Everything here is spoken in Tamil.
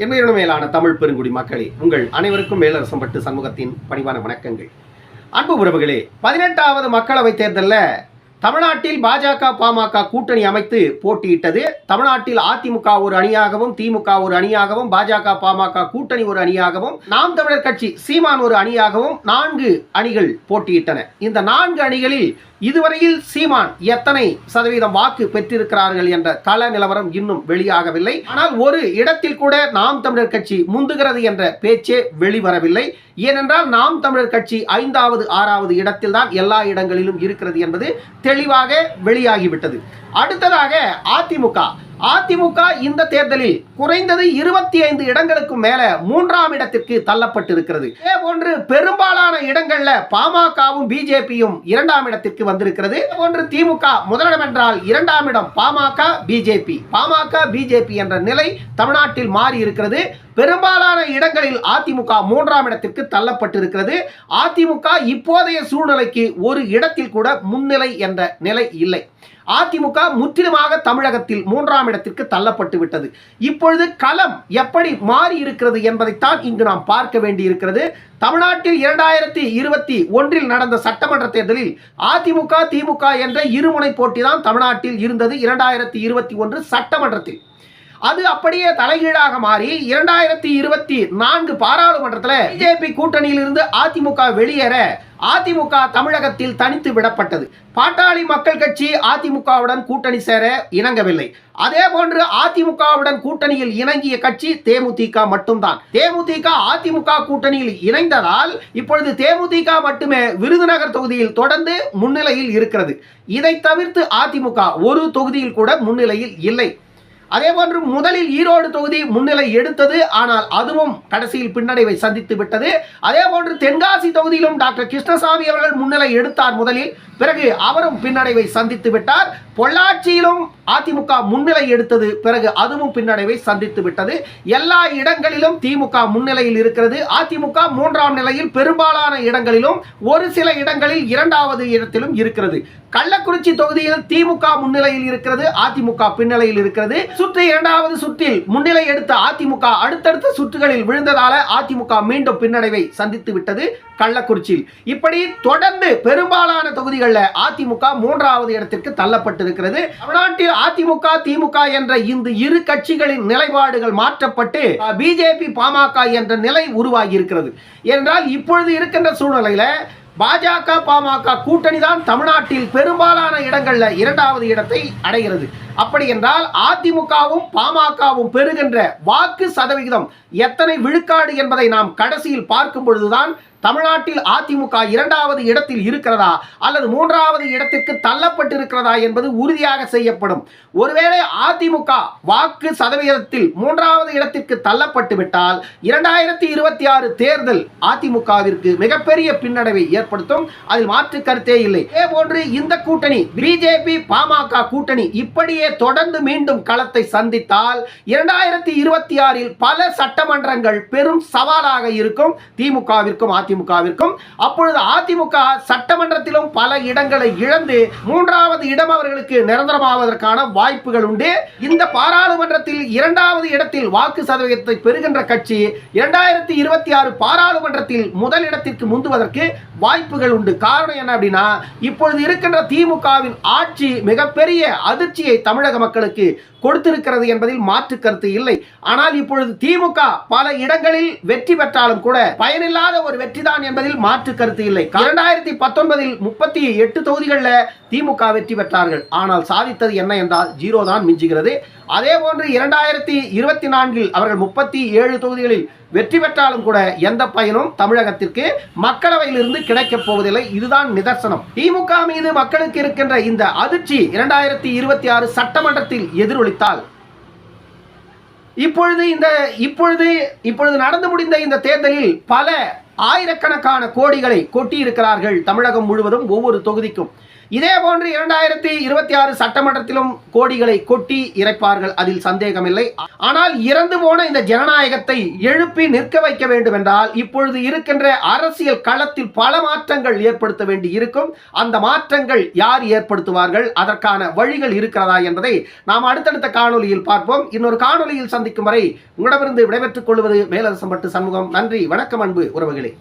என்னுடைய மேலான தமிழ் பெருங்குடி மக்களே உங்கள் அனைவருக்கும் மேலரசம்பட்டு சமூகத்தின் பணிவான வணக்கங்கள். அன்பு உறவுகளே பதினெட்டாவது மக்களவைத் தேர்தலில் தமிழ்நாட்டில் பாஜக பாமக கூட்டணி அமைத்து போட்டியிட்டது. தமிழ்நாட்டில் அதிமுக ஒரு அணியாகவும் திமுக ஒரு அணியாகவும் பாஜக பாமக கூட்டணி ஒரு அணியாகவும் நாம் தமிழர் கட்சி சீமான் ஒரு அணியாகவும் நான்கு அணிகள் போட்டியிட்டன. இந்த நான்கு அணிகளில் இதுவரையில் சீமான் எத்தனை சதவீதம் வாக்கு பெற்றிருக்கிறார்கள் என்ற கள நிலவரம் இன்னும் வெளியாகவில்லை. ஆனால் ஒரு இடத்தில் கூட நாம் தமிழர் கட்சி முந்துகிறது என்ற பேச்சே வெளிவரவில்லை. ஏனென்றால் நாம் தமிழர் கட்சி ஐந்தாவது ஆறாவது இடத்தில் தான் எல்லா இடங்களிலும் இருக்கிறது என்பது தெளிவாக வெளியாகிவிட்டது. அடுத்ததாக அதிமுக. அதிமுக இந்த தேர்தலில் குறைந்தது இருபத்தி ஐந்து இடங்களுக்கு மேல மூன்றாம் இடத்திற்கு தள்ளப்பட்டிருக்கிறது. இதே போன்று பெரும்பாலான இடங்கள்ல பாமகவும் பிஜேபியும் இரண்டாம் இடத்திற்கு வந்திருக்கிறது. போன்று திமுக முதலிடம் என்றால் இரண்டாம் இடம் பாமக பிஜேபி. பாமக பிஜேபி என்ற நிலை தமிழ்நாட்டில் மாறி இருக்கிறது. பெரும்பாலான இடங்களில் அதிமுக மூன்றாம் இடத்திற்கு தள்ளப்பட்டிருக்கிறது. அதிமுக இப்போதைய சூழ்நிலைக்கு ஒரு இடத்தில் கூட முன்னிலை என்ற நிலை இல்லை. அதிமுக முற்றிலுமாக தமிழகத்தில் மூன்றாம் இடத்திற்கு தள்ளப்பட்டு விட்டது. இப்பொழுது களம் எப்படி மாறி இருக்கிறது என்பதைத்தான் இங்கு நாம் பார்க்க வேண்டி இருக்கிறது தமிழ்நாட்டில் இரண்டாயிரத்தி இருபத்தி ஒன்றில் நடந்த சட்டமன்ற தேர்தலில் அதிமுக திமுக என்ற இருமுனை போட்டி தான் தமிழ்நாட்டில் இருந்தது இரண்டாயிரத்தி இருபத்தி ஒன்று சட்டமன்றத்தில். அது அப்படியே தலைகீழாக மாறி இரண்டாயிரத்தி இருபத்தி நான்கு பாராளுமன்றத்தில் பிஜேபி கூட்டணியிலிருந்து அதிமுக வெளியேற அதிமுக தமிழகத்தில் தனித்து விடப்பட்டது. பாட்டாளி மக்கள் கட்சி அதிமுகவுடன் கூட்டணி சேர இணங்கவில்லை. அதே போன்று அதிமுகவுடன் கூட்டணியில் இணங்கிய கட்சி தேமுதிக மட்டும்தான். தேமுதிக அதிமுக கூட்டணியில் இணைந்ததால் இப்பொழுது தேமுதிக மட்டுமே விருதுநகர் தொகுதியில் தொடர்ந்து முன்னிலையில் இருக்கிறது. இதை தவிர்த்து அதிமுக ஒரு தொகுதியில் கூட முன்னிலையில் இல்லை. அதே போன்று முதலில் ஈரோடு தொகுதி முன்னிலை எடுத்தது ஆனால் அதுவும் கடைசியில் பின்னடைவை சந்தித்து விட்டது. அதே போன்று தென்காசி தொகுதியிலும் டாக்டர் கிருஷ்ணசாமி அவர்கள் முன்னிலை எடுத்தார் முதலில். பிறகு அவரும் பின்னடைவை சந்தித்து விட்டார். பொள்ளாச்சியிலும் அதிமுக முன்னிலை எடுத்தது பிறகு அதுவும் பின்னடைவை சந்தித்து விட்டது. எல்லா இடங்களிலும் திமுக முன்னிலையில் இருக்கிறது. அதிமுக மூன்றாம் நிலையில் பெரும்பாலான இடங்களிலும் ஒரு சில இடங்களில் இரண்டாவது இடத்திலும் இருக்கிறது. கள்ளக்குறிச்சி தொகுதியில் திமுக முன்னிலையில் இருக்கிறது. அதிமுக பின்னணியில் இருக்கிறது. சுற்று இரண்டாவது சுற்றில் முன்னிலை எடுத்த அதிமுக அடுத்தடுத்த சுற்றுகளில் விழுந்ததால அதிமுக மீண்டும் பின்னடைவை சந்தித்து விட்டது கள்ளக்குறிச்சியில். இப்படி தொடர்ந்து பெரும்பாலான தொகுதிகளில் அதிமுக மூன்றாவது இடத்திற்கு தள்ளப்பட்டது. இருக்கிறது. தமிழ்நாட்டில் அதிமுக திமுக என்ற இந்த இரு கட்சிகளின் நிலைப்பாடுகள் மாற்றப்பட்டு பிஜேபி பாமக என்ற நிலை உருவாகி இருக்கிறது என்றால் இப்பொழுது இருக்கின்ற சூழ்நிலையில பாஜக பாமக கூட்டணி தான் தமிழ்நாட்டில் பெரும்பாலான இடங்கள்ல இரண்டாவது இடத்தை அடைகிறது. அப்படி என்றால் அதிமுகவும் பாமகவும் பெறுகின்ற வாக்கு சதவிகிதம் எத்தனை விழுக்காடு என்பதை நாம் கடைசியில் பார்க்கும் பொழுதுதான் தமிழ்நாட்டில் அதிமுக இரண்டாவது இடத்தில் இருக்கிறதா அல்லது மூன்றாவது இடத்திற்கு தள்ளப்பட்டிருக்கிறதா என்பது உறுதியாக செய்யப்படும். ஒருவேளை அதிமுக வாக்கு சதவீதத்தில் மூன்றாவது இடத்திற்கு தள்ளப்பட்டு விட்டால் இரண்டாயிரத்தி இருபத்தி ஆறு தேர்தல் அதிமுகவிற்கு மிகப்பெரிய பின்னடைவை ஏற்படுத்தும். அதில் மாற்று கருத்தே இல்லை. இதே போன்று இந்த கூட்டணி பிஜேபி பாமக கூட்டணி இப்படியே தொடர்ந்து மீண்டும் களத்தை சந்தித்தால் இரண்டாயிரத்தி இருபத்தி ஆறில் பல சட்ட சட்டமன்றங்கள் பெரும் சவாலாக இருக்கும். திமுகவிற்கும் அதிமுகவிற்கும். அப்பொழுது அதிமுக சட்டமன்றத்திலும் பல இடங்களை இழந்து மூன்றாவது இடம் அவர்களுக்கு நிரந்தரமாவதற்கான வாய்ப்புகள் உண்டு. இந்த பாராளுமன்றத்தில் இரண்டாவது இடத்தில் வாக்கு சதவீதத்தை பெறுகின்ற கட்சி இரண்டாயிரத்தி இருபத்தி ஆறு பாராளுமன்றத்தில் முதல் இடத்திற்கு முந்துவதற்கு வாய்ப்புகள் உண்டு. காரணம் என்ன அப்படின்னா இப்பொழுது இருக்கின்ற திமுகவின் ஆட்சி மிகப்பெரிய அதிர்ச்சியை தமிழக மக்களுக்கு கொடுத்திருக்கிறது என்பதில் மாற்று கருத்து இல்லை. ஆனால் இப்பொழுது திமுக பல இடங்களில் வெற்றி பெற்றாலும் கூட பயனில்லாத ஒரு வெற்றி தான் என்பதில் மாற்று கருத்து இல்லை. இரண்டாயிரத்தி பத்தொன்பதில் முப்பத்தி எட்டு தொகுதிகளில் திமுக வெற்றி பெற்றார்கள். ஆனால் சாதித்தது என்ன என்றால் ஜீரோ தான் மிஞ்சுகிறது. அதே போன்று இரண்டாயிரத்தி இருபத்தி நான்கில் அவர்கள் முப்பத்தி ஏழு தொகுதிகளில் வெற்றி பெற்றாலும் கூட எந்த பயனும் தமிழகத்திற்கு மக்களவையிலிருந்து கிடைக்கப் போவதில்லை. இதுதான் நிதர்சனம். திமுக மீது மக்களுக்கு இருக்கின்ற இந்த அதிர்ச்சி இரண்டாயிரத்தி இருபத்தி ஆறு சட்டமன்றத்தில் எதிரொலித்தால் இப்பொழுது இந்த இப்பொழுது இப்பொழுது நடந்து முடிந்த இந்த தேர்தலில் பல ஆயிரக்கணக்கான கோடிகளை கொட்டியிருக்கிறார்கள் தமிழகம் முழுவதும் ஒவ்வொரு தொகுதிக்கும். இதே போன்று இரண்டாயிரத்தி இருபத்தி ஆறு சட்டமன்றத்திலும் கோடிகளை கொட்டி இறைப்பார்கள். அதில் சந்தேகமில்லை. ஆனால் இறந்து போன இந்த ஜனநாயகத்தை எழுப்பி நிற்க வைக்க வேண்டும் என்றால் இப்பொழுது இருக்கின்ற அரசியல் களத்தில் பல மாற்றங்கள் ஏற்படுத்த வேண்டி இருக்கும். அந்த மாற்றங்கள் யார் ஏற்படுத்துவார்கள்? அதற்கான வழிகள் இருக்கிறதா என்பதை நாம் அடுத்தடுத்த காணொலியில் பார்ப்போம். இன்னொரு காணொலியில் சந்திக்கும் வரை உங்களிடமிருந்து விடைபெற்றுக் கொள்வது மேலரசம்பட்டு சண்முகம். நன்றி வணக்கம் அன்பு உறவுகளே.